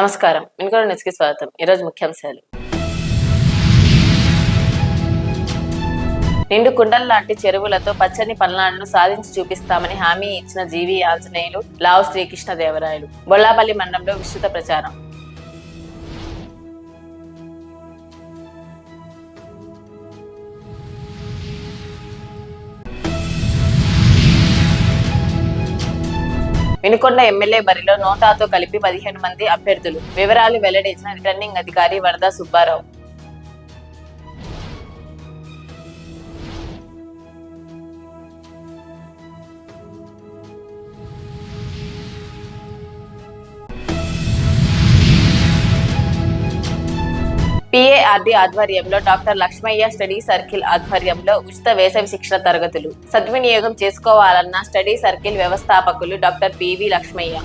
నమస్కారం. వినుకొండ న్యూస్కి స్వాగతం. ఈరోజు ముఖ్యాంశాలు. నిండు కుండల లాంటి చెరువులతో పచ్చని పల్నాడును సాధించి చూపిస్తామని హామీ ఇచ్చిన జీవి ఆంజనేయులు లావు శ్రీకృష్ణ దేవరాయలు బొల్లాపల్లి మండలంలో విస్తృత ప్రచారం. వినుకొండ ఎమ్మెల్యే బరిలో నోటాతో కలిపి పదిహేను మంది అభ్యర్థులు. వివరాలు వెల్లడించిన రిటర్నింగ్ అధికారి వరద సుబ్బారావు. పిఏఆర్డి ఆధ్వర్యంలో డాక్టర్ లక్ష్మయ్య స్టడీ సర్కిల్ ఆధ్వర్యంలో ఉచిత వేసవి శిక్షణ తరగతులు సద్వినియోగం చేసుకోవాలన్న స్టడీ సర్కిల్ వ్యవస్థాపకులు డాక్టర్ పివి లక్ష్మయ్య.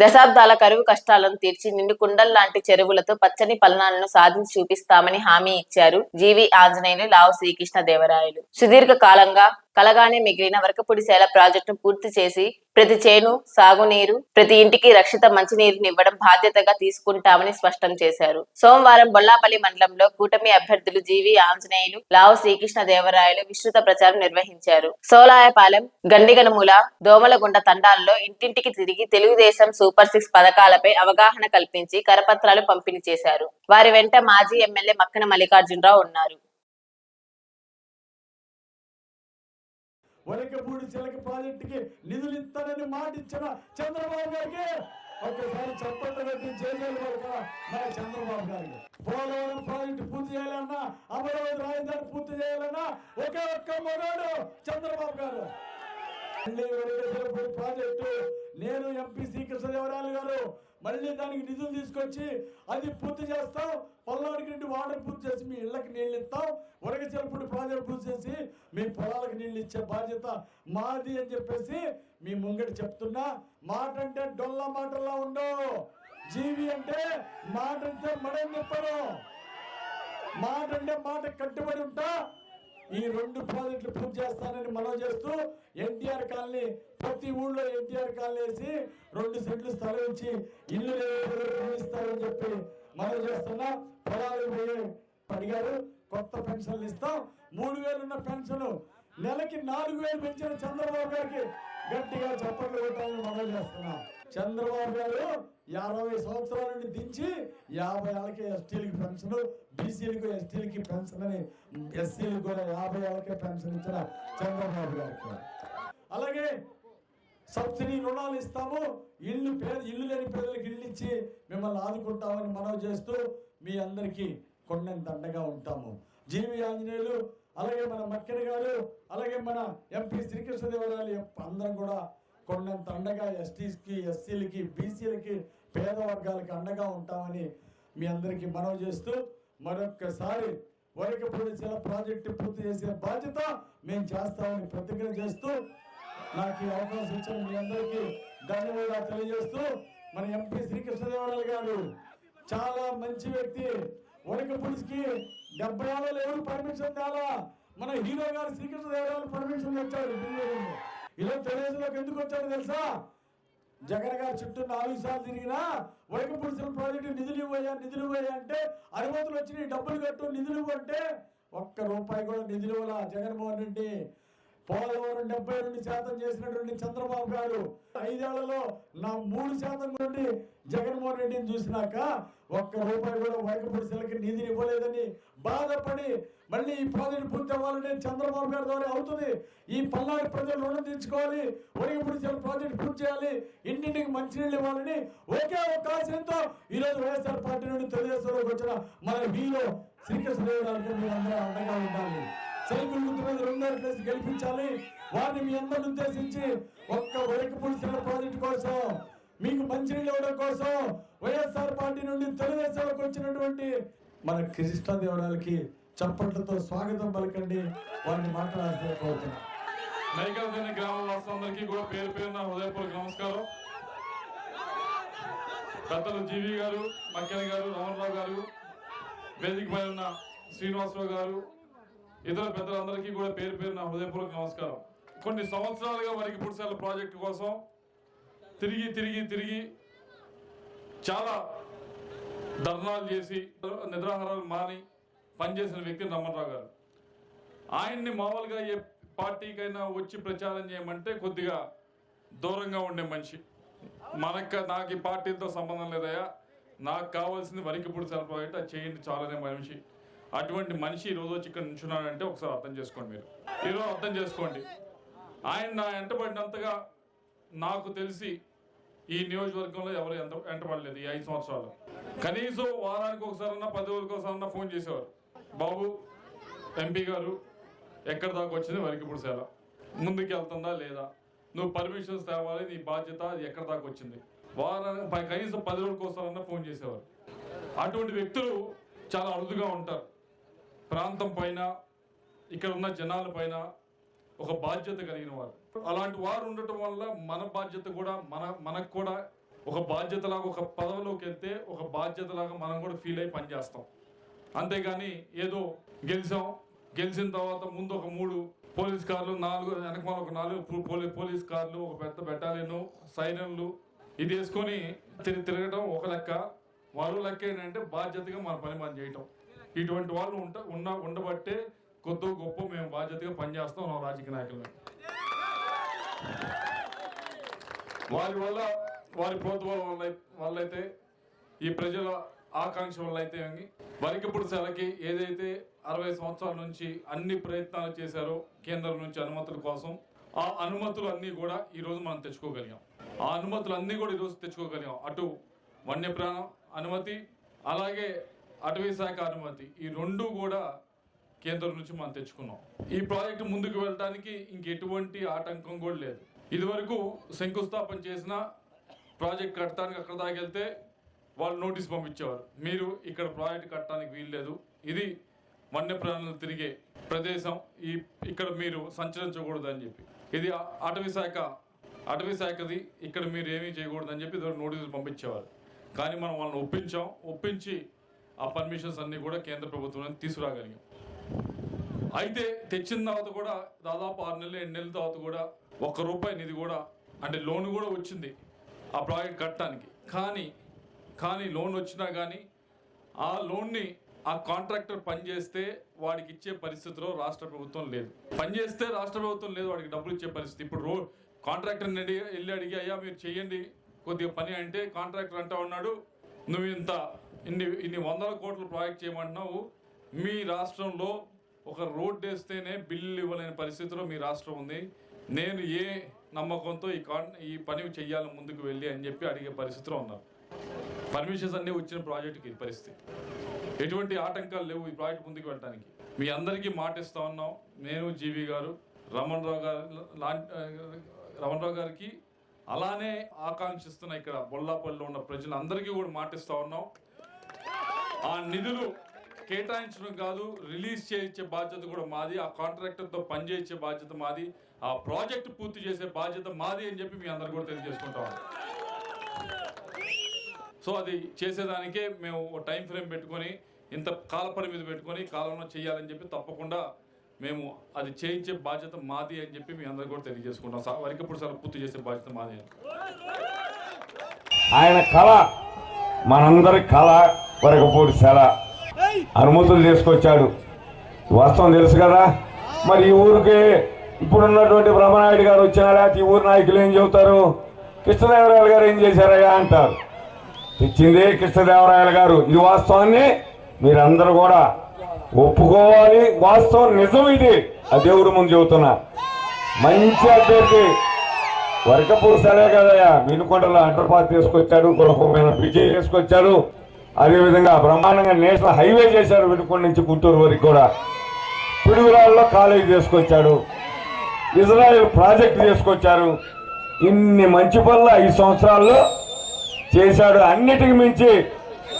దశాబ్దాల కరువు కష్టాలను తీర్చి నిండు కుండల్ లాంటి చెరువులతో పచ్చని పల్నాలను సాధించి చూపిస్తామని హామీ ఇచ్చారు జీవి ఆంజనేయులు లావు శ్రీకృష్ణ దేవరాయలు సుదీర్ఘ కాలంగా కలగానే మిగిలిన వరకపుడిసేల ప్రాజెక్టును పూర్తి చేసి ప్రతి చేను సాగునీరు ప్రతి ఇంటికి రక్షిత మంచినీరుని ఇవ్వడం బాధ్యతగా తీసుకుంటామని స్పష్టం చేశారు. సోమవారం బొల్లాపల్లి మండలంలో కూటమి అభ్యర్థులు జీవి ఆంజనేయులు లావు శ్రీకృష్ణ దేవరాయలు విస్తృత ప్రచారం నిర్వహించారు. సోలాయపాలెం గండిగనుముల దోమలగుండ తండాల్లో ఇంటింటికి తిరిగి తెలుగుదేశం సూపర్ సిక్స్ పథకాలపై అవగాహన కల్పించి కరపత్రాలు పంపిణీ చేశారు. వారి వెంట మాజీ ఎమ్మెల్యే మక్కన మల్లికార్జునరావు ఉన్నారు. వరకపూడి చిలక ప్రాజెక్టుకి నిధులు ఇస్తానని మాట ఇచ్చిన చంద్రబాబు గారికి ఒక్కసారి చప్పట్లు పెట్టి జైలు కదా చంద్రబాబు గారికి. పోలవరం ప్రాజెక్టు పూర్తి చేయాలన్నా అమరావతి రాజధాని పూర్తి చేయాలన్నా ఒకే ఒక్క మొగాడు చంద్రబాబు గారు. ప్రాజెక్టు నేను ఎంపీ శ్రీకృష్ణదేవరాయలు గారు. మళ్ళీ దానికి నిధులు తీసుకొచ్చి అది పూర్తి చేస్తాం. పొలానికి నుండి వాటర్ పూర్తి చేసి మీ ఇళ్ళకి నీళ్ళు ఇస్తాం. వరగచెరుపుడి ప్రాజెక్ట్ పూర్తి చేసి మీ పొలాలకు నీళ్ళు ఇచ్చే బాధ్యత మాది అని చెప్పేసి మీ ముంగటి చెప్తున్నా. మాట అంటే డొల్ల మాటల్లా ఉండవు జీవి అంటే మాట అంటే మడని చెప్పను మాట అంటే మాట కట్టుబడి ఉంటా. ఈ రెండు ప్రాజెక్టులు పూర్తి చేస్తానని మనం చేస్తూ ఎన్టీఆర్ కాలనీ ప్రతి ఊళ్ళో ఎన్టీఆర్ కాలనీ వేసి రెండు సెంట్లు స్థలం ఇచ్చి ఇల్లు ఇస్తారని చెప్పి మనం చేస్తున్నా పొలాలు పడిగారు అడిగారు కొత్త పెన్షన్లు ఇస్తాం. మూడు వేలు ఉన్న పెన్షన్ నెలకి నాలుగు వేలు పెంచిన చంద్రబాబు గారికి గట్టిగా చప్పట్లు కొట్టాలని మనం చేస్తున్నాం. చంద్రబాబు గారు యాభై సంవత్సరాల నుండి దించి యాభై ఏళ్ళకి ఎస్టీలకి పెన్షన్ బీసీలకు ఎస్టీలకి పెన్షన్ అని ఎస్సీలు కూడా యాభై ఏళ్ళకే పెన్షన్ ఇచ్చిన చంద్రబాబు గారికి అలాగే సబ్సిడీ రుణాలు ఇస్తాము. ఇల్లు పేద ఇల్లు లేని పేదలకు ఇల్లు ఇచ్చి మిమ్మల్ని ఆదుకుంటామని మనవి చేస్తూ మీ అందరికీ కొండంత అండగా ఉంటాము. జీవి ఆంజనేయులు అలాగే మన మక్కెన గారు అలాగే మన ఎంపీ శ్రీకృష్ణదేవరాయలు అందరం కూడా కొండంత అండగా ఎస్టీస్కి ఎస్సీలకి బీసీలకి పేద వర్గాలకి అండగా ఉంటామని మీ అందరికీ మనవి చేస్తూ మరొక్కసారి వరకపూడి శిల ప్రాజెక్టు పూర్తి చేసే బాధ్యత మేము చేస్తామని ప్రతిజ్ఞ చేస్తూ నాకు ఈ అవకాశం ఇచ్చిన మీ అందరికీ ధన్యవాదాలు తెలియజేస్తూ మన ఎంపీ శ్రీకృష్ణదేవరాయలు గారు చాలా మంచి వ్యక్తి. వరక పులిస్కి డెబ్బై ఆరు ఎవరు పర్మిషన్ తేలా? మన హీరో గారు శ్రీకృష్ణదేవరాయలు పర్మిషన్ తెచ్చాడు ఇలా తెలుగులోకి ఎందుకు వచ్చాడు తెలుసా? జగన్ గారు చుట్టూ నాలుగు సార్లు తిరిగినా వైకపురుషుల ప్రాజెక్టు నిధులు ఇవ్వయా నిధులు ఇవ్వయా అంటే అనుమతులు వచ్చినాయి డబ్బులు కట్టు నిధులు ఇవ్వంటే అంటే ఒక్క రూపాయి కూడా నిధులు ఇవ్వాల జగన్మోహన్ రెడ్డి. పోలవరం డెబ్బై రెండు శాతం చేసినటువంటి చంద్రబాబు గారు ఐదేళ్ళలో నా మూడు శాతం నుండి జగన్మోహన్ రెడ్డిని చూసినాక ఒక్క రూపాయి కూడా వైకపురుషులకి నిధులు ఇవ్వలేదని బాధపడి మళ్ళీ ఈ ప్రాజెక్టు పూర్తి అవ్వాలంటే చంద్రబాబు గారి ద్వారా అవుతుంది. ఈ పల్నాడు ప్రజలు రుణం తీర్చుకోవాలి. వైకపురుషుల ప్రాజెక్టు పూర్తి చేయాలి. ఇంటింటికి మంచినీళ్ళు ఇవ్వాలని ఒకే ఒక ఆశయంతో ఈరోజు వైఎస్ఆర్ పార్టీ నుండి తెలుగుదేశంలోకి వచ్చిన మన హీరో శ్రీకృష్ణదేవరాయలకు అందరూ అండగా ఉండాలి. సైకిల్ ముందు రెండో ప్లేస్ గెలిపించాలి. వారిని మీ అందరిని ఉద్దేశించి ఒక్క వైకపురుషుల ప్రాజెక్ట్ కోసం మీకు మంచినీళ్ళు ఇవ్వడం కోసం వైఎస్ఆర్ పార్టీ నుండి తెలుగుదేశంలోకి వచ్చినటువంటి మన కృష్ణదేవరాయలకి చప్పట్లతో స్వాగతం పలకండి. వారిని మాట్లాడాల్సిన కోరుతున్నాం. నైకాదని గ్రామ వాసులందరికీ కూడా పేరు పేరున హృదయపూర్వక నమస్కారం. పెద్దలు జీవి గారు మక్కెన గారు రమణరావు గారు వేదిక పై ఉన్న శ్రీనివాసరావు గారు ఇతర పెద్దలందరికీ కూడా పేరు పేరు నా హృదయపూర్వక నమస్కారం. కొన్ని సంవత్సరాలుగా వరికి పుడిసాల ప్రాజెక్టు కోసం తిరిగి తిరిగి తిరిగి చాలా ధర్నాలు చేసి నిద్రాహారాలు మాని పనిచేసిన వ్యక్తి రమణరావు గారు. ఆయన్ని మామూలుగా ఏ పార్టీకైనా వచ్చి ప్రచారం చేయమంటే కొద్దిగా దూరంగా ఉండే మనిషి. మనక నాకు ఈ పార్టీతో సంబంధం లేదయ్యా. నాకు కావాల్సింది వరికి పుడిసాల ప్రాజెక్ట్ అది చేయండి చాలనే మనిషి. అటువంటి మనిషి ఈరోజు వచ్చి ఇక్కడ నుంచున్నాడంటే ఒకసారి అర్థం చేసుకోండి మీరు. ఈరోజు అర్థం చేసుకోండి. ఆయన నా వెంటబడినంతగా నాకు తెలిసి ఈ నియోజకవర్గంలో ఎవరు ఎంత వెంటబడలేదు ఈ ఐదు సంవత్సరాలు. కనీసం వారానికి ఒకసారన్నా పది రోజులకి ఒకసారన్నా ఫోన్ చేసేవారు. బాబు ఎంపీ గారు ఎక్కడి దాకా వచ్చింది? వరికి పుడిసేలా ముందుకు వెళ్తుందా లేదా? నువ్వు పర్మిషన్స్ తేవాలి నీ బాధ్యత అది ఎక్కడి దాకా వచ్చింది? వారానికి కనీసం పది రోజులకి ఒకసారన్నా ఫోన్ చేసేవారు. అటువంటి వ్యక్తులు చాలా అరుదుగా ఉంటారు. ప్రాంతం పైన ఇక్కడ ఉన్న జనాల పైన ఒక బాధ్యత కలిగిన వారు. అలాంటి వారు ఉండటం వల్ల మన బాధ్యత కూడా మన మనకు కూడా ఒక బాధ్యతలాగా ఒక పదవిలోకి వెళ్తే ఒక బాధ్యతలాగా మనం కూడా ఫీల్ అయి పనిచేస్తాం. అంతేగాని ఏదో గెలిచాం గెలిచిన తర్వాత ముందు ఒక మూడు పోలీస్ కార్లు నాలుగు వెనక ఒక నాలుగు పో- పోలీస్ కార్లు ఒక పెద్ద బెటాలియన్ సైరన్లు ఇది వేసుకొని తిరిగి తిరగడం ఒక లెక్క. మరో లెక్క ఏంటంటే బాధ్యతగా మన పని మనం చేయటం. ఇటువంటి వాళ్ళు ఉంట ఉన్న ఉండబట్టే కొద్ది గొప్ప మేము బాధ్యతగా పనిచేస్తాం మా రాజకీయ నాయకులు వారి వల్ల వారి ప్రోత్సాహం వల్ల వాళ్ళైతే ఈ ప్రజల ఆకాంక్ష వల్ల అయితే వరికపుడు సెలకి ఏదైతే అరవై సంవత్సరాల నుంచి అన్ని ప్రయత్నాలు చేశారో కేంద్రం నుంచి అనుమతుల కోసం ఆ అనుమతులు అన్నీ కూడా ఈరోజు మనం తెచ్చుకోగలిగాం. ఆ అనుమతులు అన్నీ కూడా ఈరోజు తెచ్చుకోగలిగాం. అటు వన్యప్రాణం అనుమతి అలాగే అటవీ శాఖ అనుమతి. ఈ రెండు కూడా కేంద్రం నుంచి మనం తెచ్చుకున్నాం. ఈ ప్రాజెక్టు ముందుకు వెళ్ళడానికి ఇంకెటువంటి ఆటంకం కూడా లేదు. ఇదివరకు శంకుస్థాపన చేసిన ప్రాజెక్ట్ కట్టడానికి అక్కడ దాకెళ్తే వాళ్ళు నోటీస్ పంపించేవారు. మీరు ఇక్కడ ప్రాజెక్ట్ కట్టడానికి వీల్లేదు. ఇది వన్యప్రాణులు తిరిగే ప్రదేశం. ఈ ఇక్కడ మీరు సంచరించకూడదు చెప్పి. ఇది అటవీ శాఖ అటవీ శాఖది ఇక్కడ మీరు ఏమీ చేయకూడదు చెప్పి ఇది నోటీసులు పంపించేవారు. కానీ మనం వాళ్ళని ఒప్పించాం. ఒప్పించి ఆ పర్మిషన్స్ అన్ని కూడా కేంద్ర ప్రభుత్వం తీసుకురాగలిగాం. అయితే తెచ్చిన తర్వాత కూడా దాదాపు ఆరు నెలలు ఎన్ని నెలల తర్వాత కూడా ఒక్క రూపాయి నిధి కూడా అంటే లోన్ కూడా వచ్చింది ఆ ప్రాజెక్ట్ కట్టడానికి. కానీ కానీ లోన్ వచ్చినా కానీ ఆ లోన్ని ఆ కాంట్రాక్టర్ పనిచేస్తే వాడికి ఇచ్చే పరిస్థితిలో రాష్ట్ర ప్రభుత్వం లేదు. పనిచేస్తే రాష్ట్ర ప్రభుత్వం లేదు వాడికి డబ్బులు ఇచ్చే పరిస్థితి. ఇప్పుడు రో కాంట్రాక్టర్ని అడిగి వెళ్ళి అడిగి అయ్యా మీరు చేయండి కొద్దిగా పని అంటే కాంట్రాక్టర్ అంటా ఉన్నాడు నువ్వు ఇంత ఇన్ని ఇన్ని వందల కోట్లు ప్రాజెక్ట్ చేయమంటున్నావు. మీ రాష్ట్రంలో ఒక రోడ్డు వేస్తేనే బిల్లు ఇవ్వలేని పరిస్థితిలో మీ రాష్ట్రం ఉంది. నేను ఏ నమ్మకంతో ఈ కాన్ ఈ పని చెయ్యాలి ముందుకు వెళ్ళి అని చెప్పి అడిగే పరిస్థితిలో ఉన్నారు. పర్మిషన్స్ అన్నీ వచ్చిన ప్రాజెక్టుకి పరిస్థితి. ఎటువంటి ఆటంకాలు లేవు ఈ ప్రాజెక్ట్ ముందుకు వెళ్ళడానికి మీ అందరికీ మాట ఇస్తా ఉన్నాం. నేను జీవి గారు రమణ్ రావు గారు లాంటి రమణ్ రావు గారికి అలానే ఆకాంక్షిస్తున్న ఇక్కడ బొల్లాపల్లిలో ఉన్న ప్రజలందరికీ కూడా మాటిస్తా ఉన్నాం. ఆ నిధులు కేటాయించడం కాదు రిలీజ్ చేయించే బాధ్యత కూడా మాది ఆ కాంట్రాక్టర్తో పనిచేయించే బాధ్యత మాది ఆ ప్రాజెక్ట్ పూర్తి చేసే బాధ్యత మాది అని చెప్పి మీ అందరు కూడా తెలియజేసుకుంటాం సో అది చేసేదానికే మేము టైం ఫ్రేమ్ పెట్టుకొని ఇంత కాల పరిమితి పెట్టుకొని కాలంలో చేయాలని చెప్పి తప్పకుండా మేము అది చేయించే బాధ్యత మాది అని చెప్పి మీ అందరు కూడా తెలియజేసుకుంటాం. సా- వరకప్పుడు సార్ పూర్తి చేసే బాధ్యత మాది ఆయన కళ మనందరి కళ వరకపూడి సెల అనుమతులు తీసుకొచ్చాడు. వాస్తవం తెలుసు కదా? మరి ఈ ఊరికి ఇప్పుడున్నటువంటి బ్రహ్మనాయుడు గారు వచ్చినా లేకపోతే ఈ ఊరి నాయకులు ఏం చెబుతారు? కృష్ణదేవరాయలు గారు ఏం చేశారయ్యా అంటారు. తెచ్చిందే కృష్ణదేవరాయలు గారు. ఈ వాస్తవాన్ని మీరందరూ కూడా ఒప్పుకోవాలి. వాస్తవం నిజం ఇది. ఆ దేవుడి ముందు చెబుతున్నా. మంచి అభ్యర్థి. వరకపూర్ సరే కదయ్యా. మినుకొండలో అండర్ పాస్ తీసుకొచ్చాడు. గృహమైన విజయ్ తీసుకొచ్చాడు. అదేవిధంగా బ్రహ్మాండంగా నేషనల్ హైవే చేశారు వెనుకొండ నుంచి గుంటూరు వరకు కూడా. పిడుగురాల్లో కాలేజీ తీసుకొచ్చాడు. ఇజ్రాయెల్ ప్రాజెక్ట్ తీసుకొచ్చారు. ఇన్ని మంచి పనులు ఐదు సంవత్సరాల్లో చేశాడు. అన్నిటికి మించి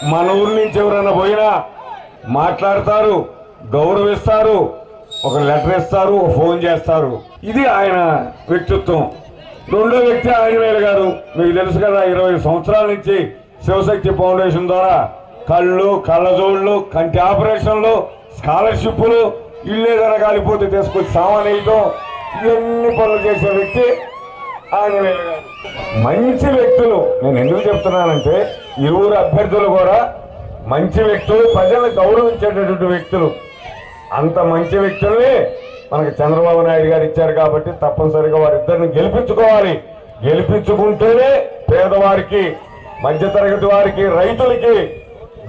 మన ఊరి నుంచి ఎవరైనా పోయినా మాట్లాడతారు గౌరవిస్తారు ఒక లెటర్ ఇస్తారు ఒక ఫోన్ చేస్తారు. ఇది ఆయన వ్యక్తిత్వం. రెండో వ్యక్తి ఆంజనేయులు గారు. మీకు తెలుసు కదా ఇరవై సంవత్సరాల నుంచి శివశక్తి ఫౌండేషన్ ద్వారా కళ్ళు కళ్ళజోళ్ళు కంటి ఆపరేషన్లు స్కాలర్షిప్లు ఇల్లే కాలిపోతే తీసుకొచ్చి సామాన్ ఇవన్నీ పనులు చేసే వ్యక్తి ఆంజనేయులు గారు. మంచి వ్యక్తులు. నేను ఎందుకు చెప్తున్నానంటే ఇరువురు అభ్యర్థులు కూడా మంచి వ్యక్తులు ప్రజలను గౌరవించేటటువంటి వ్యక్తులు. అంత మంచి వ్యక్తుల్ని మనకి చంద్రబాబు నాయుడు గారు ఇచ్చారు కాబట్టి తప్పనిసరిగా వారిద్దరిని గెలిపించుకోవాలి. గెలిపించుకుంటేనే పేదవారికి మధ్యతరగతి వారికి రైతులకి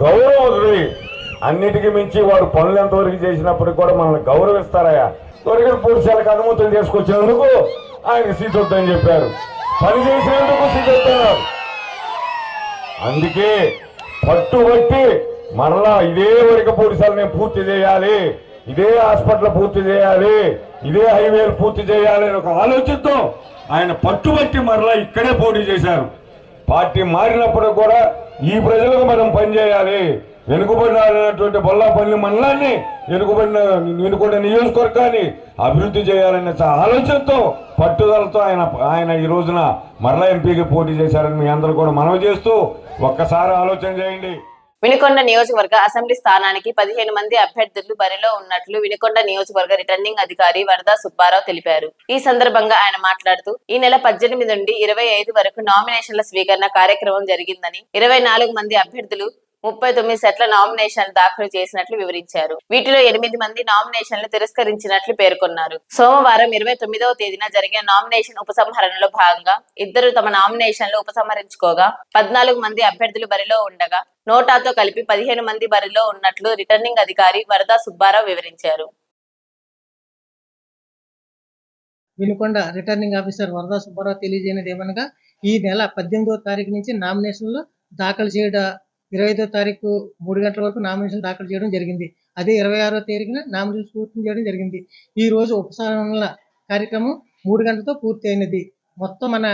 గౌరవం వస్తుంది అన్నిటికీ మించి వారు పనులు ఎంతవరకు చేసినప్పటికి కూడా మనల్ని గౌరవిస్తారయ్యా. దొరికిన పురుషాలకు అనుమతులు తీసుకొచ్చినందుకు ఆయన సీతొద్దని చెప్పారు. పని చేసినందుకు సీతొద్దన్నారు అందుకే పట్టుబట్టి మరలా ఇదే వరిక పొడిసాలు నేను పూర్తి చేయాలి ఇదే హాస్పిటల్ పూర్తి చేయాలి ఇదే హైవేలు పూర్తి చేయాలి అని ఒక ఆలోచనతో ఆయన పట్టుబట్టి మరలా ఇక్కడే పోటీ చేశారు. పార్టీ మారినప్పుడు కూడా ఈ ప్రజలకు మనం పనిచేయాలి. వెనుకబడినటువంటి బొల్లాపల్లి మండలాన్ని వెనుకబడిన వెనుకబడిన నియోజకవర్గాన్ని అభివృద్ధి చేయాలనే ఆలోచనతో పట్టుదలతో ఆయన ఆయన ఈ రోజున మరలా ఎంపీకి పోటీ చేశారని మీ అందరూ కూడా మనవి చేస్తూ ఒక్కసారి ఆలోచన చేయండి. వినుకొండ నియోజకవర్గ అసెంబ్లీ స్థానానికి పదిహేను మంది అభ్యర్థులు బరిలో ఉన్నట్లు వినుకొండ నియోజకవర్గ రిటర్నింగ్ అధికారి వరదా సుబ్బారావు తెలిపారు. ఈ సందర్భంగా ఆయన మాట్లాడుతూ ఈ నెల పద్దెనిమిది నుండి ఇరవై ఐదు వరకు నామినేషన్ల స్వీకరణ కార్యక్రమం జరిగిందని ఇరవై నాలుగు మంది అభ్యర్థులు ముప్పై తొమ్మిది సెట్ల నామినేషన్లు దాఖలు చేసినట్లు వివరించారు. వీటిలో ఎనిమిది మంది నామినేషన్లు తిరస్కరించినట్లు పేర్కొన్నారు. సోమవారం ఇరవై తొమ్మిదవ తేదీన జరిగిన నామినేషన్ ఉపసంహరణలో భాగంగా ఇద్దరు తమ నామినేషన్లు ఉపసంహరించుకోగా పద్నాలుగు మంది అభ్యర్థులు బరిలో ఉండగా నోటాతో కలిపి పదిహేను మంది బరిలో ఉన్నట్లు రిటర్నింగ్ అధికారి వరదా సుబ్బారావు వివరించారు. వినుకొండ రిటర్నింగ్ ఆఫీసర్ వరదా సుబ్బారావు తెలియజేయనిది ఏమనగా ఈ నెల పద్దెనిమిదవ తారీఖు నుంచి నామినేషన్లు దాఖలు చేయడం ఇరవై ఐదో తారీఖు మూడు గంటల వరకు నామినేషన్ దాఖలు చేయడం జరిగింది. అదే ఇరవై ఆరో తారీఖున నామినేషన్ పూర్తి చేయడం జరిగింది. ఈ రోజు ఉపసంహరణల కార్యక్రమం మూడు గంటలతో పూర్తి అయినది. మొత్తం మన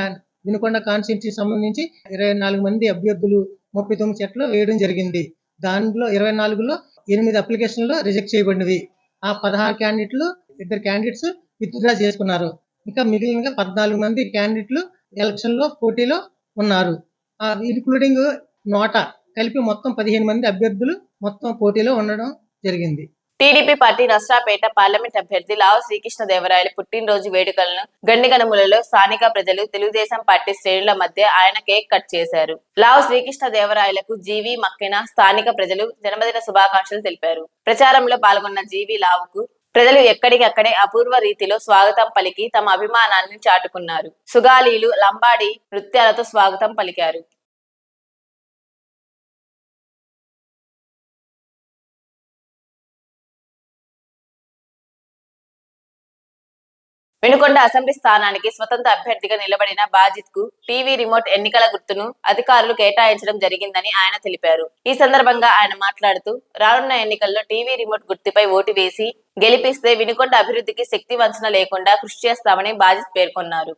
వినుకొండ కాన్స్టిట్యూన్సీ సంబంధించి ఇరవై నాలుగు మంది అభ్యర్థులు ముప్పై తొమ్మిది చెట్లు వేయడం జరిగింది. దానిలో ఇరవై నాలుగులో ఎనిమిది అప్లికేషన్లు రిజెక్ట్ చేయబడినవి. ఆ పదహారు క్యాండిడేట్లు ఇద్దరు క్యాండిడేట్స్ విత్డ్రా చేసుకున్నారు. ఇంకా మిగిలిన పద్నాలుగు మంది క్యాండిడేట్లు ఎలక్షన్లో పోటీలో ఉన్నారు. ఇన్క్లూడింగ్ నోటా కలిపి మొత్తం పదిహేను మంది అభ్యర్థులు మొత్తం పోటీలో ఉండడం జరిగింది. టీడీపీ పార్టీ నష్టాపేట పార్లమెంట్ అభ్యర్థి లావు శ్రీకృష్ణదేవరాయలు పుట్టినరోజు వేడుకలను గండిగనములలో స్థానిక ప్రజలు తెలుగుదేశం పార్టీ శ్రేణుల మధ్య ఆయన కేక్ కట్ చేశారు. లావు శ్రీకృష్ణదేవరాయలకు జీవి మక్కిన స్థానిక ప్రజలు జన్మదిన శుభాకాంక్షలు తెలిపారు. ప్రచారంలో పాల్గొన్న జీవి లావుకు ప్రజలు ఎక్కడికక్కడే అపూర్వ రీతిలో స్వాగతం పలికి తమ అభిమానాన్ని చాటుకున్నారు. సుగాలీలు లంబాడి నృత్యాలతో స్వాగతం పలికారు. వెనుకొండ అసెంబ్లీ స్థానానికి స్వతంత్ర అభ్యర్థిగా నిలబడిన బాజిత్కు టీవీ రిమోట్ ఎన్నికల గుర్తును అధికారులు కేటాయించడం జరిగిందని ఆయన తెలిపారు. ఈ సందర్భంగా ఆయన మాట్లాడుతూ రానున్న ఎన్నికల్లో టీవీ రిమోట్ గుర్తుపై ఓటు వేసి గెలిపిస్తే వినుకొండ అభివృద్ధికి శక్తి వంచన లేకుండా కృషి చేస్తామని బాజిత్ పేర్కొన్నారు.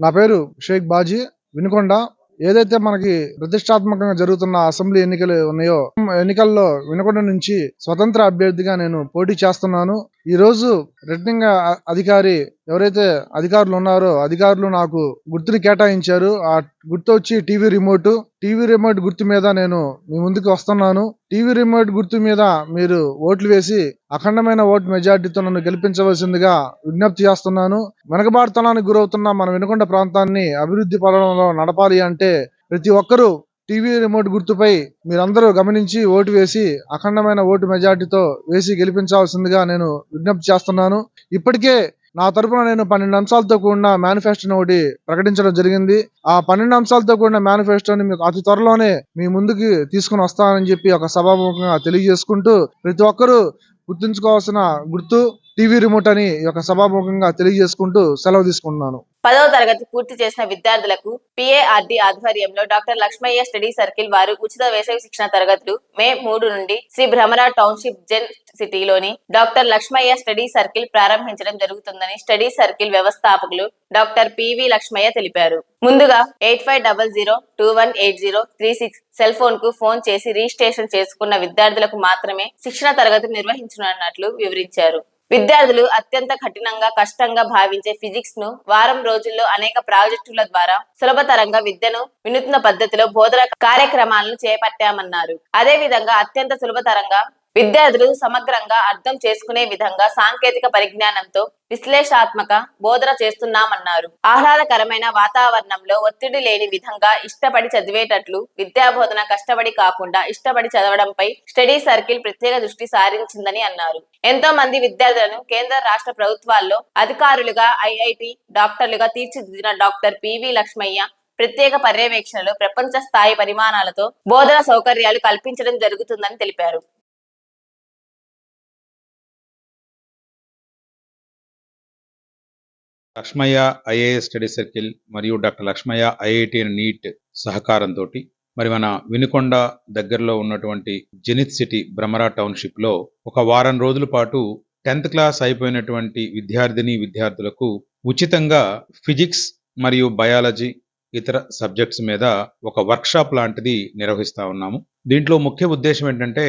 నా పేరు షేక్ బాజీ. వినుకొండ ఏదైతే మనకి ప్రతిష్టాత్మకంగా జరుగుతున్న అసెంబ్లీ ఎన్నికలు ఉన్నాయో ఎన్నికల్లో వినుకొండ నుంచి స్వతంత్ర అభ్యర్థిగా నేను పోటీ చేస్తున్నాను. ఈరోజు రిటర్నింగ్ అధికారి ఎవరైతే అధికారులు ఉన్నారో అధికారులు నాకు గుర్తుని కేటాయించారు. ఆ గుర్తు వచ్చి టీవీ రిమోట్. టీవీ రిమోట్ గుర్తు మీద నేను మీ ముందుకు వస్తున్నాను. టీవీ రిమోట్ గుర్తు మీద మీరు ఓట్లు వేసి అఖండమైన ఓటు మెజార్టీతో నన్ను గెలిపించవలసిందిగా విజ్ఞప్తి చేస్తున్నాను. వెనకబాటుతనానికి గురవుతున్న మన వెనుకొండ ప్రాంతాన్ని అభివృద్ధి పదంలో నడపాలి అంటే ప్రతి ఒక్కరూ టీవీ రిమోట్ గుర్తుపై మీరందరూ గమనించి ఓటు వేసి అఖండమైన ఓటు మెజార్టీతో వేసి గెలిపించాల్సిందిగా నేను విజ్ఞప్తి చేస్తున్నాను. ఇప్పటికే నా తరపున నేను పన్నెండు అంశాలతో కూడిన మేనిఫెస్టోని ఒకటి ప్రకటించడం జరిగింది. ఆ పన్నెండు అంశాలతో కూడిన మేనిఫెస్టోని మీకు అతి త్వరలోనే మీ ముందుకి తీసుకుని వస్తానని చెప్పి ఒక సభాముఖంగా తెలియజేసుకుంటూ ప్రతి ఒక్కరూ గుర్తుంచుకోవాల్సిన గుర్తు టీవీ రిమోట్ అని ఒక సభాముఖంగా తెలియజేసుకుంటూ సెలవు తీసుకుంటున్నాను. పదవ తరగతి పూర్తి చేసిన విద్యార్థులకు పిఏఆర్డి ఆధ్వర్యంలో డాక్టర్ లక్ష్మయ్య స్టడీ సర్కిల్ వారు ఉచిత వేసవి శిక్షణ తరగతులు మే మూడు నుండి శ్రీ భ్రమరా టౌన్షిప్ జెన్ సిటీలోని డాక్టర్ లక్ష్మయ్య స్టడీ సర్కిల్ ప్రారంభించడం జరుగుతుందని స్టడీ సర్కిల్ వ్యవస్థాపకులు డాక్టర్ పివి లక్ష్మయ్య తెలిపారు. ముందుగా eight five double zero two one eight zero three six cell ఫోన్కు ఫోన్ చేసి రిజిస్ట్రేషన్ చేసుకున్న విద్యార్థులకు మాత్రమే శిక్షణ తరగతులు నిర్వహించనున్నట్లు వివరించారు. విద్యార్థులు అత్యంత కఠినంగా కష్టంగా భావించే ఫిజిక్స్ను వారం రోజుల్లో అనేక ప్రాజెక్టుల ద్వారా సులభతరంగా విద్యను వినూత్న పద్ధతిలో బోధన కార్యక్రమాలను చేపట్టామన్నారు. అదే విధంగా అత్యంత సులభతరంగా విద్యార్థులు సమగ్రంగా అర్థం చేసుకునే విధంగా సాంకేతిక పరిజ్ఞానంతో విశ్లేషాత్మక బోధన చేస్తున్నామన్నారు. ఆహ్లాదకరమైన వాతావరణంలో ఒత్తిడి లేని విధంగా ఇష్టపడి చదివేటట్లు విద్యాబోధన కష్టపడి కాకుండా ఇష్టపడి చదవడంపై స్టడీ సర్కిల్ ప్రత్యేక దృష్టి సారించిందని అన్నారు. ఎంతో మంది విద్యార్థులను కేంద్ర రాష్ట్ర ప్రభుత్వాల్లో అధికారులుగా ఐఐటి డాక్టర్లుగా తీర్చిదిద్దిన డాక్టర్ పివి లక్ష్మయ్య ప్రత్యేక పర్యవేక్షణలో ప్రపంచ స్థాయి పరిమాణాలతో బోధన సౌకర్యాలు కల్పించడం జరుగుతుందని తెలిపారు. లక్ష్మయ్య ఐఏఎస్ స్టడీ సర్కిల్ మరియు డాక్టర్ లక్ష్మయ్య ఐఐటి నీట్ సహకారంతో మరి మన వినుకొండ దగ్గరలో ఉన్నటువంటి జెనిత్ సిటీ భ్రమరా టౌన్షిప్లో ఒక వారం రోజుల పాటు టెన్త్ క్లాస్ అయిపోయినటువంటి విద్యార్థిని విద్యార్థులకు ఉచితంగా ఫిజిక్స్ మరియు బయాలజీ ఇతర సబ్జెక్ట్స్ మీద ఒక వర్క్షాప్ లాంటిది నిర్వహిస్తా ఉన్నాము. దీంట్లో ముఖ్య ఉద్దేశం ఏంటంటే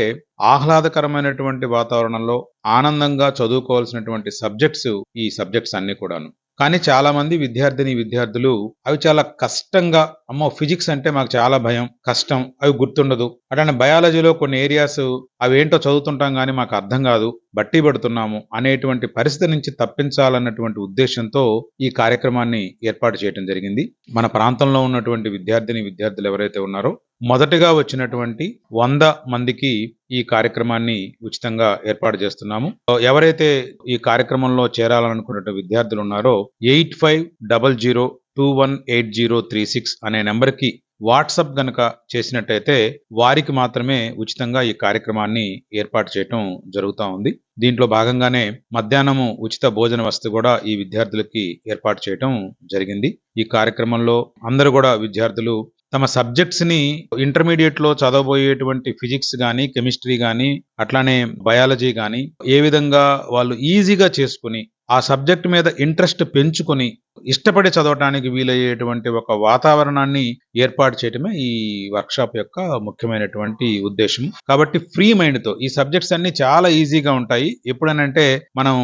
ఆహ్లాదకరమైనటువంటి వాతావరణంలో ఆనందంగా చదువుకోవాల్సినటువంటి సబ్జెక్ట్స్ ఈ సబ్జెక్ట్స్ అన్ని కూడాను. కానీ చాలా మంది విద్యార్థిని విద్యార్థులు అవి చాలా కష్టంగా అమ్మో ఫిజిక్స్ అంటే మాకు చాలా భయం కష్టం అవి గుర్తుండదు. అట్లానే బయాలజీలో కొన్ని ఏరియాస్ అవేంటో చదువుతుంటాం కానీ మాకు అర్థం కాదు బట్టి పడుతున్నాము అనేటువంటి పరిస్థితి నుంచి తప్పించాలన్నటువంటి ఉద్దేశంతో ఈ కార్యక్రమాన్ని ఏర్పాటు చేయడం జరిగింది. మన ప్రాంతంలో ఉన్నటువంటి విద్యార్థిని విద్యార్థులు ఎవరైతే ఉన్నారో మొదటగా వచ్చినటువంటి వంద మందికి ఈ కార్యక్రమాన్ని ఉచితంగా ఏర్పాటు చేస్తున్నాము. ఎవరైతే ఈ కార్యక్రమంలో చేరాలనుకున్న విద్యార్థులు ఉన్నారో eight five double zero two one eight zero three six అనే నెంబర్కి వాట్సప్ గనక చేసినట్టయితే వారికి మాత్రమే ఉచితంగా ఈ కార్యక్రమాన్ని ఏర్పాటు చేయటం జరుగుతూ ఉంది. దీంట్లో భాగంగానే మధ్యాహ్నము ఉచిత భోజన వసతి కూడా ఈ విద్యార్థులకి ఏర్పాటు చేయటం జరిగింది. ఈ కార్యక్రమంలో అందరూ కూడా విద్యార్థులు తమ సబ్జెక్ట్స్ని ఇంటర్మీడియట్లో చదవబోయేటువంటి ఫిజిక్స్ గాని కెమిస్ట్రీ గాని అట్లానే బయాలజీ గాని ఏ విధంగా వాళ్ళు ఈజీగా చేసుకుని ఆ సబ్జెక్ట్ మీద ఇంట్రెస్ట్ పెంచుకొని ఇష్టపడి చదవటానికి వీలయ్యేటువంటి ఒక వాతావరణాన్ని ఏర్పాటు చేయటమే ఈ వర్క్షాప్ యొక్క ముఖ్యమైనటువంటి ఉద్దేశం. కాబట్టి ఫ్రీ మైండ్తో ఈ సబ్జెక్ట్స్ అన్ని చాలా ఈజీగా ఉంటాయి. ఎప్పుడనంటే మనం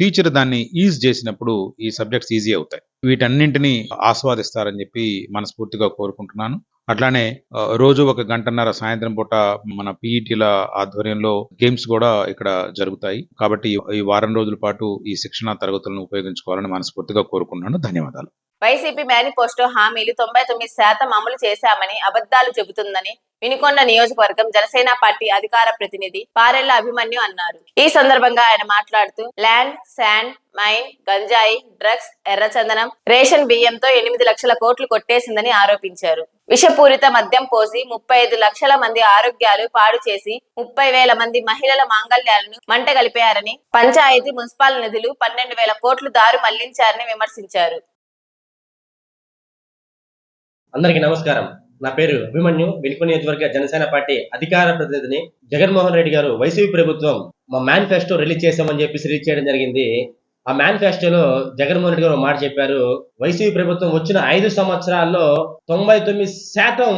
టీచర్ దాన్ని ఈజ్ చేసినప్పుడు ఈ సబ్జెక్ట్స్ ఈజీ అవుతాయి. వీటన్నింటినీ ఆస్వాదిస్తారని చెప్పి మనస్ఫూర్తిగా కోరుకుంటున్నాను. అట్లానే రోజు ఒక గంటన్నర సాయంత్రం పూట మన పీఈటీల ఆధ్వర్యంలో గేమ్స్ కూడా ఇక్కడ జరుగుతాయి. కాబట్టి ఈ- వారం రోజుల పాటు ఈ శిక్షణా తరగతులను ఉపయోగించుకోవాలని మనస్ఫూర్తిగా కోరుకున్నాను ధన్యవాదాలు. వైసీపీ మేనిఫెస్టో హామీలు తొంభై తొమ్మిది శాతం అమలు చేశామని అబద్ధాలు చెబుతుందని వినుకొండ నియోజకవర్గం జనసేన పార్టీ అధికార ప్రతినిధి పారెళ్ళ అభిమన్యు అన్నారు. ఈ సందర్భంగా ఆయన మాట్లాడుతూ ల్యాండ్ శాండ్ మైన్ గంజాయి డ్రగ్స్ ఎర్రచందనం రేషన్ బియ్యంతో ఎనిమిది లక్షల కోట్లు కొట్టేసిందని ఆరోపించారు. విషపూరిత మద్యం పోసి ముప్పై ఐదు లక్షల మంది ఆరోగ్యాలు పాడు చేసి ముప్పై వేల మంది మహిళల మాంగళ్యాలను మంట కలిపారని పంచాయతీ మున్సిపల్ నిధులు పన్నెండు వేల కోట్లు దారు మళ్ళించారని విమర్శించారు. అందరికీ నమస్కారం. నా పేరు అభిమన్యు. వెలుగు నియోజకవర్గ జనసేన పార్టీ అధికార ప్రతినిధిని జగన్మోహన్ రెడ్డి గారు వైసీపీ ప్రభుత్వం మా మేనిఫెస్టో రిలీజ్ చేశామని చెప్పి రిలీజ్ చేయడం జరిగింది. ఆ మేనిఫెస్టోలో జగన్మోహన్ రెడ్డి గారు మాట చెప్పారు. వైసీపీ ప్రభుత్వం వచ్చిన ఐదు సంవత్సరాల్లో తొంభై తొమ్మిది శాతం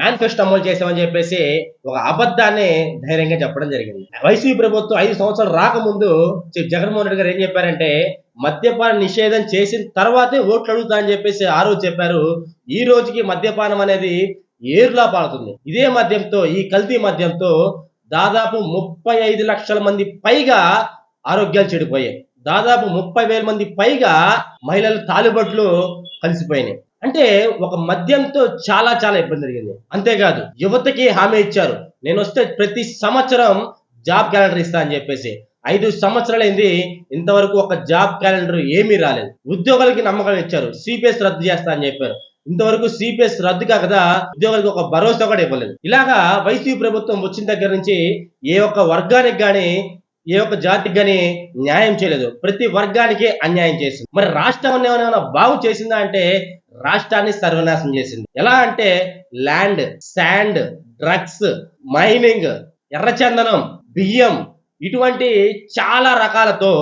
మేనిఫెస్టో అమలు చేశామని చెప్పేసి ఒక అబద్ధాన్ని ధైర్యంగా చెప్పడం జరిగింది. వైసీపీ ప్రభుత్వం ఐదు సంవత్సరాలు రాకముందు జగన్మోహన్ రెడ్డి గారు ఏం చెప్పారంటే మద్యపాన నిషేధం చేసిన తర్వాతే ఓట్లు అడుగుతా అని చెప్పేసి ఆ రోజు చెప్పారు. ఈ రోజుకి మద్యపానం అనేది ఏరులా పాడుతుంది ఇదే మద్యంతో ఈ కల్తీ మద్యంతో దాదాపు ముప్పై ఐదు లక్షల మంది పైగా ఆరోగ్యాలు చెడిపోయాయి. దాదాపు ముప్పై వేల మంది పైగా మహిళలు తాలిబట్లు కలిసిపోయినాయి. అంటే ఒక మద్యంతో చాలా చాలా ఇబ్బంది జరిగింది. అంతేకాదు యువతకి హామీ ఇచ్చారు. నేను వస్తే ప్రతి సంవత్సరం జాబ్ క్యాలెండర్ ఇస్తా అని చెప్పేసి. ఐదు సంవత్సరాలైంది ఇంతవరకు ఒక జాబ్ క్యాలెండర్ ఏమీ రాలేదు. ఉద్యోగులకి నమ్మకం ఇచ్చారు. సిపిఎస్ రద్దు చేస్తా అని చెప్పారు. ఇంతవరకు సిపిఎస్ రద్దు కాకదా ఉద్యోగులకు ఒక భరోసా కూడా ఇవ్వలేదు. ఇలాగా వైసీపీ ప్రభుత్వం వచ్చిన దగ్గర నుంచి ఏ ఒక్క వర్గానికి కానీ ఏ ఒక్క జాతికి కానీ న్యాయం చేయలేదు. ప్రతి వర్గానికి అన్యాయం చేసింది. మరి రాష్ట్రం ఏమైనా బాగు చేసిందా అంటే రాష్ట్రాన్ని సర్వనాశనం చేసింది. ఎలా అంటే ల్యాండ్ శాండ్ డ్రగ్స్ మైనింగ్ ఎర్రచందనం బియ్యం ఇటువంటి చాలా రకాలతో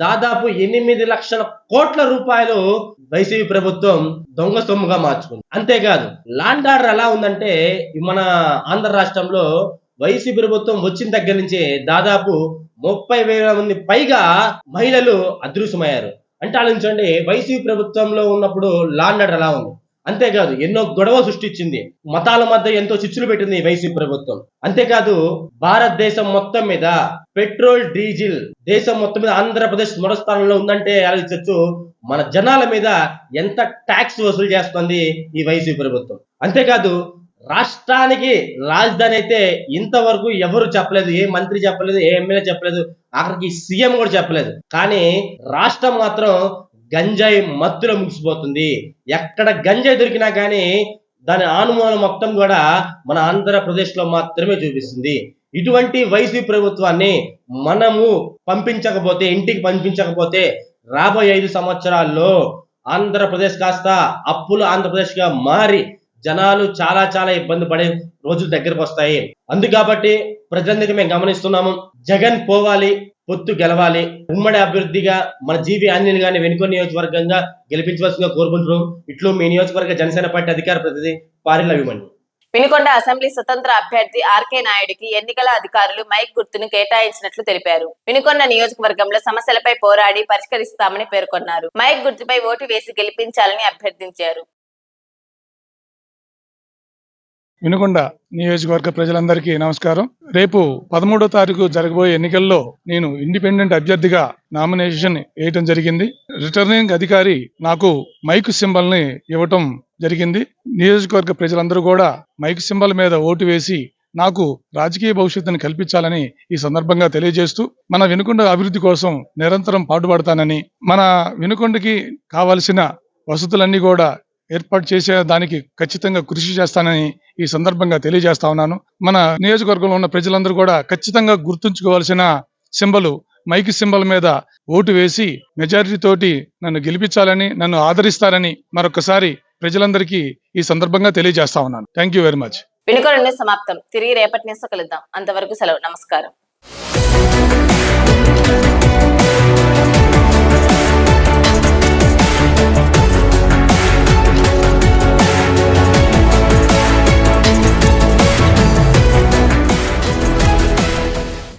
దాదాపు ఎనిమిది లక్షల కోట్ల రూపాయలు వైసీపీ ప్రభుత్వం దొంగ సొమ్ముగా మార్చుకుంది. అంతేకాదు లాండ్ ఆర్డర్ ఎలా ఉందంటే మన ఆంధ్ర రాష్ట్రంలో వైసీపీ ప్రభుత్వం వచ్చిన దగ్గర నుంచి దాదాపు ముప్పై వేల మంది పైగా మహిళలు అదృశ్యమయ్యారు. అంటే ఆలోచించండి వైసీపీ ప్రభుత్వంలో ఉన్నప్పుడు లాండర్ ఎలా ఉంది? అంతేకాదు ఎన్నో గొడవ సృష్టించింది. మతాల మధ్య ఎంతో చిచ్చులు పెట్టింది ఈ వైసీపీ ప్రభుత్వం. అంతేకాదు భారతదేశం మొత్తం మీద పెట్రోల్ డీజిల్ దేశం మొత్తం మీద ఆంధ్రప్రదేశ్ మొదటి స్థానంలో ఉందంటే ఆలోచించచ్చు మన జనాల మీద ఎంత ట్యాక్స్ వసూలు చేస్తుంది ఈ వైసీపీ ప్రభుత్వం. అంతేకాదు రాష్ట్రానికి రాజధాని అయితే ఇంతవరకు ఎవరు చెప్పలేదు ఏ మంత్రి చెప్పలేదు ఏ ఎమ్మెల్యే చెప్పలేదు అక్కడికి సీఎం కూడా చెప్పలేదు. కానీ రాష్ట్రం మాత్రం గంజాయి మత్తులో ముగిసిపోతుంది. ఎక్కడ గంజాయి దొరికినా కానీ దాని ఆనుమానం మొత్తం కూడా మన ఆంధ్రప్రదేశ్లో మాత్రమే చూపిస్తుంది. ఇటువంటి వైసీపీ ప్రభుత్వాన్ని మనము పంపించకపోతే ఇంటికి పంపించకపోతే రాబోయే ఐదు సంవత్సరాల్లో ఆంధ్రప్రదేశ్ కాస్త అప్పులు ఆంధ్రప్రదేశ్గా మారి జనాలు చాలా చాలా ఇబ్బంది పడే రోజులు దగ్గరకు వస్తాయి. అందుకు కాబట్టి ప్రజలందరికీ మేము గమనిస్తున్నాము. జగన్ పోవాలి పొత్తు గెలవాలి. ఉమ్మడి అభివృద్ధిగా మన జీవి ఆంజనేయులు గారిని వెనుక నియోజకవర్గంగా గెలిపించవలసిందిగా కోరుకుంటున్నాం ఇట్లు మీ నియోజకవర్గ జనసేన పార్టీ అధికార ప్రతినిధి పారిల అభిమన్యు వినుకొండ అసెంబ్లీ స్వతంత్ర అభ్యర్థి ఆర్కే నాయుడికి ఎన్నికల అధికారులు మైక్ గుర్తును కేటాయించినట్లు తెలిపారు. వినుకొండ నియోజకవర్గంలో సమస్యలపై పోరాడి పరిష్కరిస్తామని పేర్కొన్నారు. మైక్ గుర్తుపై ఓటు వేసి గెలిపించాలని అభ్యర్థించారు. వినుకొండ నియోజకవర్గ ప్రజలందరికీ నమస్కారం. రేపు పదమూడో తారీఖు జరగబోయే ఎన్నికల్లో నేను ఇండిపెండెంట్ అభ్యర్థిగా నామినేషన్ వేయటం జరిగింది. రిటర్నింగ్ అధికారి నాకు మైక్ సింబల్ని ఇవ్వటం జరిగింది. నియోజకవర్గ ప్రజలందరూ కూడా మైక్ సింబల్ మీద ఓటు వేసి నాకు రాజకీయ భవిష్యత్తును కల్పించాలని ఈ సందర్భంగా తెలియజేస్తూ మన వినుకొండ అభివృద్ధి కోసం నిరంతరం పాటుపడతానని మన వినుకొండకి కావలసిన వసతులన్నీ కూడా ఏర్పాటు చేసే దానికి ఖచ్చితంగా కృషి చేస్తానని ఈ సందర్భంగా తెలియజేస్తా ఉన్నాను. మన నియోజకవర్గంలో ఉన్న ప్రజలందరూ కూడా ఖచ్చితంగా గుర్తుంచుకోవాల్సిన సింబలు మైక్ సింబల్ మీద ఓటు వేసి మెజారిటీ తోటి నన్ను గెలిపించాలని నన్ను ఆదరిస్తారని మరొకసారి ప్రజలందరికీ ఈ సందర్భంగా తెలియజేస్తా ఉన్నాను. Thank you very much Vinukonda సమాప్తం. తిరిగి రేపటి న్యూస్ కలుద్దాం. అంతవరకు సెలవు. నమస్కారం.